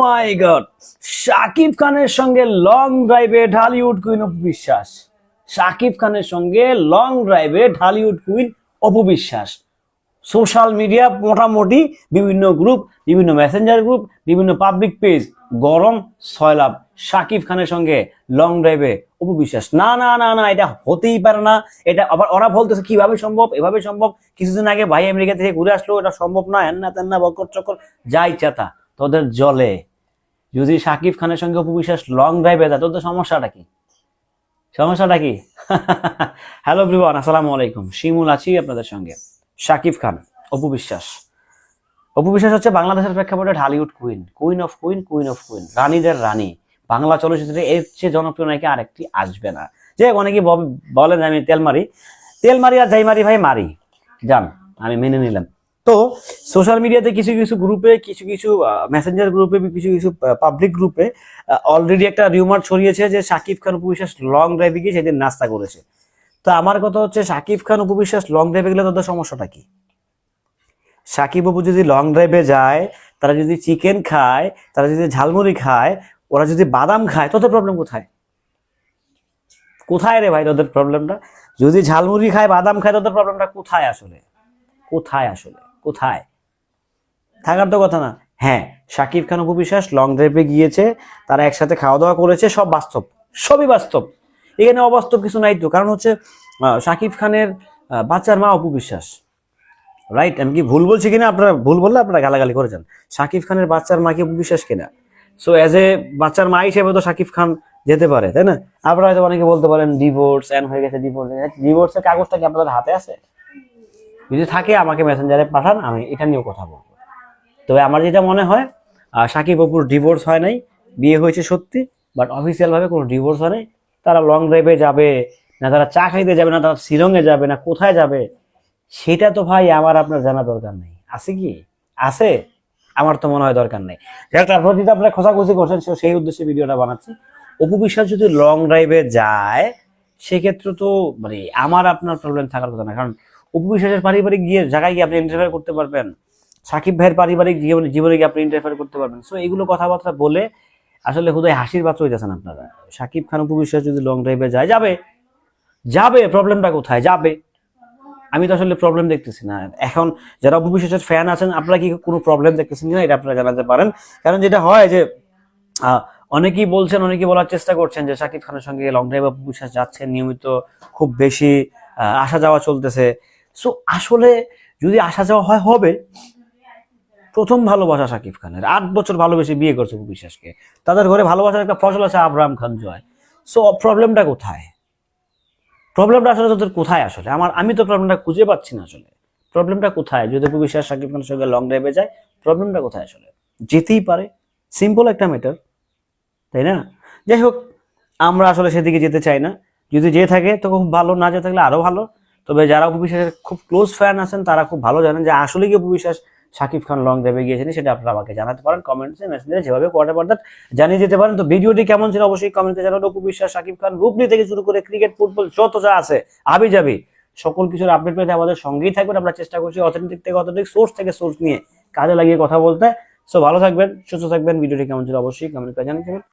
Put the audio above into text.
মাই god Shakib খানের সঙ্গে long ড্রাইভে ঢালিউড কুইন অপু বিশ্বাস। শাকিব খানের সঙ্গে লং ড্রাইভে Dhallywood queen Apu Biswas. Social media মোটামুটি বিভিন্ন গ্রুপ বিভিন্ন মেসেঞ্জার গ্রুপ বিভিন্ন পাবলিক পেজ গরম সয়লাভ শাকিব খানের সঙ্গে লং ড্রাইভে অপু বিশ্বাস। না না না না, এটা হতেই পারে না। এটা আবার ওরা বলতেছে, কীভাবে সম্ভব? এভাবে সম্ভব? কিছুদিন আগে ভাই আমেরিকা থেকে ঘুরে আসলো, এটা সম্ভব না হ্যান না তেন না বকর চক্কর যাই চাতা। তোদের জলে। যদি শাকিব খানের সঙ্গে অপু বিশ্বাস লং ড্রাইভে যায় তোদের সমস্যাটা কি? সমস্যাটা কি? হ্যালো ব্রিবান আসসালামু আলাইকুম। শিমুল আছি আপনাদের সঙ্গে। শাকিব খান, অপু বিশ্বাস। অপু বিশ্বাস হচ্ছে বাংলাদেশের প্রেক্ষাপটে Dhallywood queen queen of queen queen of queen রানীদের রানী। বাংলা চলচ্চিত্রে এর চেয়ে জনপ্রিয় নাকি আরেকটি আসবে না। যে অনেকে বলেন আমি তেল মারি তেল মারি আর যাই মারি ভাই মারি। যান, আমি মেনে নিলাম। তো সোশ্যাল মিডিয়াতে কিছু কিছু গ্রুপে কিছু কিছু মেসেঞ্জার গ্রুপে কিছু কিছু পাবলিক গ্রুপে অলরেডি একটা রিউমার ছড়িয়েছে যে শাকিব খান উপবিশ্বাস লং ড্রাইভে গিয়ে সেদিন নাস্তা করেছে। তো আমার কথা হচ্ছে শাকিব খান উপবিশ্বাস লং ড্রাইভে গেলে তাদের সমস্যাটা কি? সাকিব বাবু যদি লং ড্রাইভে যায়, তারা যদি চিকেন খায়, তারা যদি ঝালমুড়ি খায়, ওরা যদি বাদাম খায়, তোদের প্রবলেম কোথায়? কোথায় রে ভাই তোদের প্রবলেমটা যদি ঝালমুড়ি খায়, বাদাম খায়, তোদের প্রবলেমটা কোথায় আসলে? কোথায় আসলে? কোথায়? থাকার তো কথা না। হ্যাঁ শাকিব খান অপু বিশ্বাস লং ড্রাইভে গিয়েছে, তারা একসাথে খাওয়া দাওয়া করেছে, সব বাস্তব, সবই বাস্তব। এখানে অবাস্তব কিছু নাই তো, কারণ হচ্ছে শাকিব খানের বাচ্চার মা অপু বিশ্বাস। রাইট আমি কি ভুল বলছি কিনা? আপনারা ভুল বললে আপনারা গালাগালি করেছেন শাকিব খানের বাচ্চার মাকে অপু বিশ্বাস কিনা? সো অ্যাজ এ বাচ্চার মা হিসেবে তো শাকিব খান যেতে পারে, তাই না? আপনারা হয়তো অনেকে বলতে পারেন ডিভোর্স এন হয়ে গেছে ডিভোর্স ডিভোর্সের কাগজটা কি আপনাদের হাতে আছে? যদি থাকে, আমাকে মেসেঞ্জারে পাঠান, আমি এটা নিয়েও কথা বলব। তবে আমার যেটা মনে হয় সাকিব অপুর ডিভোর্স হয় নাই, বিয়ে হয়েছে সত্যি বাট অফিসিয়ালভাবে কোনো ডিভোর্স হয় নাই। তারা লং ড্রাইভে যাবে, না তারা চা খাইতে যাবে, না তারা শিলংয়ে যাবে, না কোথায় যাবে, সেটা তো ভাই আমার আপনার জানা দরকার নেই। আছে কি? আছে? আমার তো মনে হয় দরকার নেই। তারপর যদি আপনারা খোঁজাখুঁজি করছেন সেই উদ্দেশ্যে ভিডিওটা বানাচ্ছি। অপু বিশ্বাস যদি লং ড্রাইভে যায়, সেক্ষেত্রে তো মানে আমার আপনার প্রবলেম থাকার কথা না, কারণ অপু বিশ্বাসের পারিবারিক গিয়ে জায়গায় গিয়ে আপনি ইন্টারফেয়ার করতে পারবেন। সাকিব ভাইয়ের পারিবারিক জীবনে জীবনে গিয়ে আপনি ইন্টারফেয়ার করতে পারবেন। সো এগুলো কথাবার্তা বলে আসলে হুদয় হাসির পাত্র হইতেছেন আপনারা। সাকিব খান অপু বিশ্বাস যদি লং ড্রাইভে যায়, যাবে। যাবে প্রবলেমটা কোথায়? যাবে। আমি তো আসলে প্রবলেম দেখতেছি না। এখন যারা অপু বিশ্বাসের ফ্যান আছেন, আপনারা কি কোনো প্রবলেম দেখতেছেন না এটা আপনারা জানাতে পারেন। কারণ যেটা হয় যে অনেকেই বলছেন, অনেকেই বলার চেষ্টা করছেন যে শাকিব খানের সঙ্গে লং ড্রাইভ অপু বিশ্বাস যাচ্ছেন নিয়মিত খুব বেশি আসা যাওয়া চলতেছে। সো আসলে যদি আসা যাওয়া হয়, হবে। প্রথম ভালোবাসা শাকিব খানের। আট বছর ভালোবেসে বিয়ে করছে বিশ্বাসকে তাদের ঘরে ভালোবাসার একটা ফসল আছে আব্রাহাম খান জয়। সো প্রবলেমটা কোথায়? প্রবলেমটা আসলে তোদের কোথায় আসলে? আমার, আমি তো প্রবলেমটা খুঁজে পাচ্ছি না আসলে। প্রবলেমটা কোথায়? যদি বিশ্বাস শাকিব খানের সঙ্গে লং ড্রাইভে যায় প্রবলেমটা কোথায় আসলে? যেতেই পারে। সিম্পল একটা ম্যাটার তাই না? যাই হোক, আমরা আসলে সেদিকে যেতে চাই না। যদি যেয়ে থাকে, তো খুব ভালো, না যেতে থাকলে আরও ভালো। তবে যারা অপু বিশ্বাসের খুব ক্লোজ ফ্যান আছেন, তারা খুব ভালো জানেন যে আসলে কি অপু বিশ্বাস শাকিব খান লং ড্রাইভে গিয়েছেন, সেটা আপনারা আমাকে জানাতে পারেন কমেন্টসে মেসেঞ্জারে যেভাবে কোয়ার্টার পার্টার জানিয়ে দিতে পারেন। তো ভিডিওটি কেমন ছিল অবশ্যই কমেন্টে জানান অপু বিশ্বাস শাকিব খান রূপনি থেকে শুরু করে ক্রিকেট ফুটবল যত যা আছে আবি যাবি সকল কিছুর আপডেট পেতে আমাদের সঙ্গেই থাকবেন। আমরা চেষ্টা করছি অথেন্টিক থেকে অথেন্টিক সোর্স থেকে সোর্স নিয়ে কাজে লাগিয়ে কথা বলতে। সো ভালো থাকবেন, সুস্থ থাকবেন। ভিডিওটি কেমন ছিল অবশ্যই কমেন্ট জানিয়ে দেবেন।